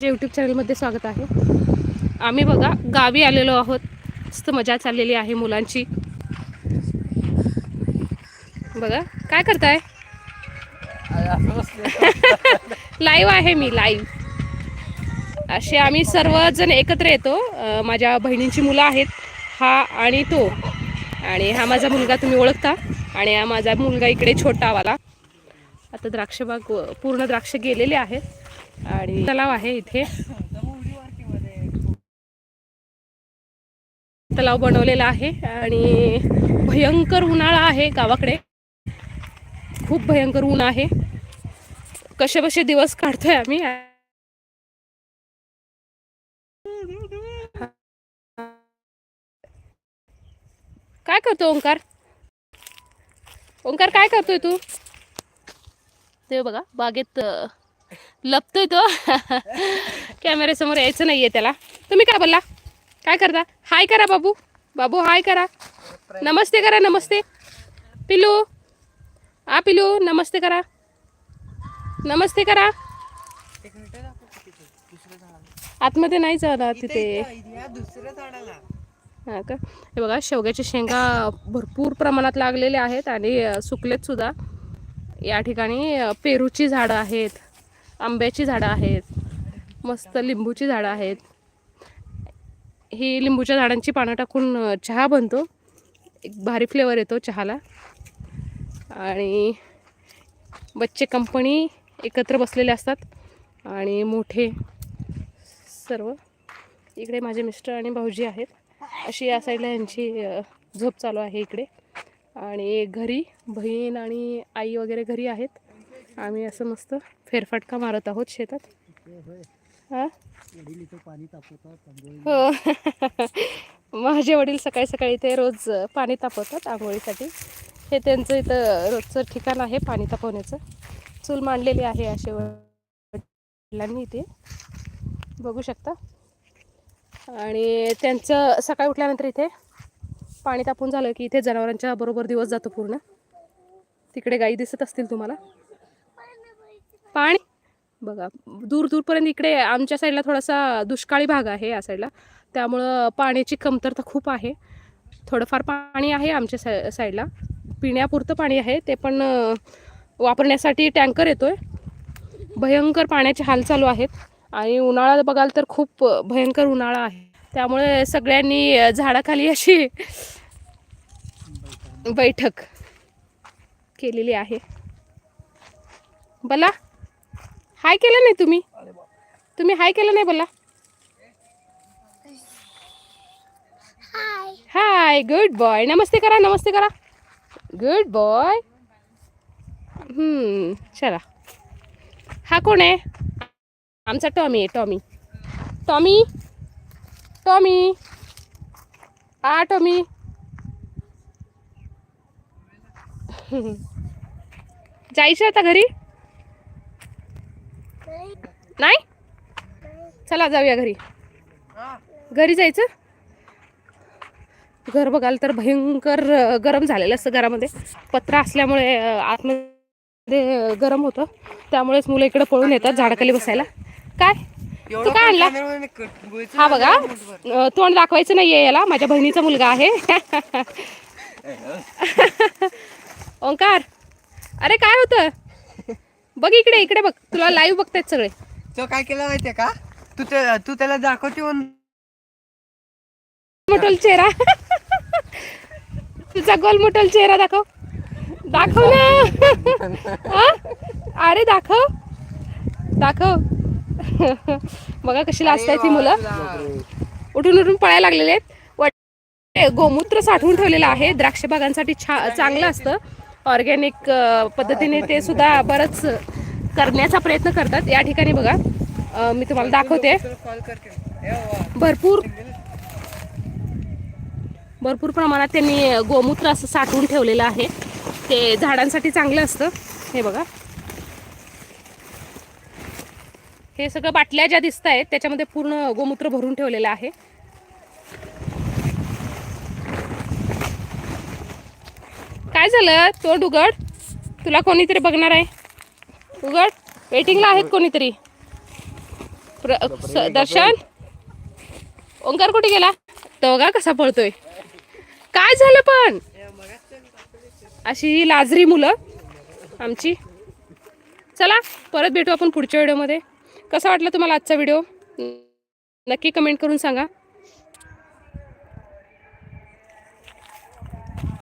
YouTube चॅनलमध्ये स्वागत आहे. आम्ही बघा गावी आलेलो आहोत. मस्त मजा चाललेली आहे मुलांची. बघा काय करताय? लाईव्ह आहे मी लाईव्ह असे आम्ही सर्वजण एकत्र येतो. माझ्या बहिणींची मुलं आहेत हा आणि तो. आणि हा माझा मुलगा तुम्ही ओळखता. आणि हा माझा मुलगा इकडे छोटावाला. आता द्राक्षबाग पूर्ण द्राक्ष गेलेले आहेत. आणि तलाव आहे इथे. तलाव बनवलेला आहे आणि भयंकर उन्हाळा आहे गावाकडे. खूप भयंकर ऊन आहे. कसे बसे दिवस काढतोय आम्ही. काय करतो ओंकार? ओंकार काय करतोय तू? ते बघा बागेत लपतोय तो. कॅमेऱ्यासमोर यायचं नाहीये त्याला. तुम्ही काय बोलला? काय करता? हाय करा बाबू. बाबू हाय करा. नमस्ते करा नमस्ते. पिलू. आ पिलू नमस्ते करा. नमस्ते करा. आतमध्ये नाही जाणार तिथे. हा का? हे बघा शेवग्याच्या शेंगा भरपूर प्रमाणात लागलेल्या आहेत आणि सुकलेत सुद्धा. या ठिकाणी पेरूची झाडं आहेत. आंब्याची झाडं आहेत मस्त लिंबूची झाडं आहेत. ही लिंबूच्या झाडांची पानं टाकून चहा बनतो. एक भारी फ्लेवर येतो चहाला. आणि बच्चे कंपनी एकत्र बसलेले असतात. आणि मोठे सर्व. इकडे माझे मिस्टर आणि भाऊजी आहेत. अशी या साईडला यांची झोप चालू आहे इकडे. आणि घरी बहीण आणि आई वगैरे घरी आहेत. आम्ही असं मस्त फेरफटका मारत आहोत शेतात? हो? माझे वडील सकाळी सकाळी ते रोज पाणी तापवतात आंघोळीसाठी. हे त्यांचं इथं रोजचं ठिकाण आहे पाणी तापवण्याचं. चूल मांडलेली आहे असे वडिलांनी इथे. बघू शकता. आणि त्यांचं सकाळी उठल्यानंतर इथे पाणी तापून झालं की इथे जनावरांच्या बरोबर दिवस जातो पूर्ण. तिकडे गाई दिसत असतील तुम्हाला. पाणी. बघा दूर दूरपर्यंत इकडे आमच्या साईडला थोडासा दुष्काळी भाग आहे या साईडला. त्यामुळं पाण्याची कमतरता खूप आहे. थोडंफार पाणी आहे आमच्या सा साईडला. पिण्यापुरतं पाणी आहे. ते पण वापरण्यासाठी टँकर येतोय. भयंकर पाण्याचे हाल चालू आहेत. आणि उन्हाळा बघाल तर खूप भयंकर उन्हाळा आहे. त्यामुळे सगळ्यांनी झाडाखाली अशी बैठक केलेली आहे. बला हाय केलं नाही तुम्ही? तुम्ही हाय केलं नाही बोला. हाय गुड बॉय नमस्ते करा नमस्ते करा. गुड बॉय हम्म चला. हा कोण आहे? आमचा टॉमी आहे टॉमी. टॉमी? टॉमी? हा टॉमी. जायचं आता घरी? नाही? चला जाऊया घरी. घरी जायचं? घर बघाल तर भयंकर गरम झालेलं असतं घरामध्ये. पत्रा असल्यामुळे आतमध्ये गरम होतं. त्यामुळेच मुलं इकडे पळून येतात झाडाखाली बसायला. काय? तू काय आणला? हा बघा. तोंड दाखवायचं नाहीये याला. माझ्या बहिणीचा मुलगा आहे. ओंकार. अरे काय होतं? बघ इकडे इकडे बघ. तुला लाईव्ह बघतायत सगळे. तो काय केलं माहितीये का? तू तू त्याला दाखवते म्हणून. मोठल चेहरा. तुझा गोल मोठल चेहरा दाखव. दाखव ना. हा? अरे दाखव. दाखव. बघा कशी लाजतायत ही मुलं. उठून उठून पळायला लागलेले आहेत. वाट- गोमूत्र साठवून ठेवलेलं आहे. द्राक्ष बागांसाठी छा चांगलं असतं. ऑर्गॅनिक पद्धतीने ते सुद्धा बरंच करण्याचा प्रयत्न करतात. या ठिकाणी बघा अ, मी तुम्हाला दाखवते. भरपूर भरपूर प्रमाणात त्यांनी गोमूत्र असं साठवून ठेवलेलं आहे. ते झाडांसाठी चांगलं असतं. हे बघा. हे सगळं बाटल्या ज्या दिसत आहेत त्याच्यामध्ये पूर्ण गोमूत्र भरून ठेवलेलं आहे. काय झालं? तोंड उघड. तुला कोणीतरी बघणार आहे? उघड. वेटिंगला आहेत कोणीतरी. प्र स- दर्शन? ओंकार कुठे गेला? तो बघा कसा पळतोय. काय झालं पण? अशी ही लाजरी मुलं आमची. चला परत भेटू आपण पुढच्या व्हिडिओमध्ये. कसा वाटला तुम्हाला आजचा व्हिडिओ? नक्की कमेंट करून सांगा.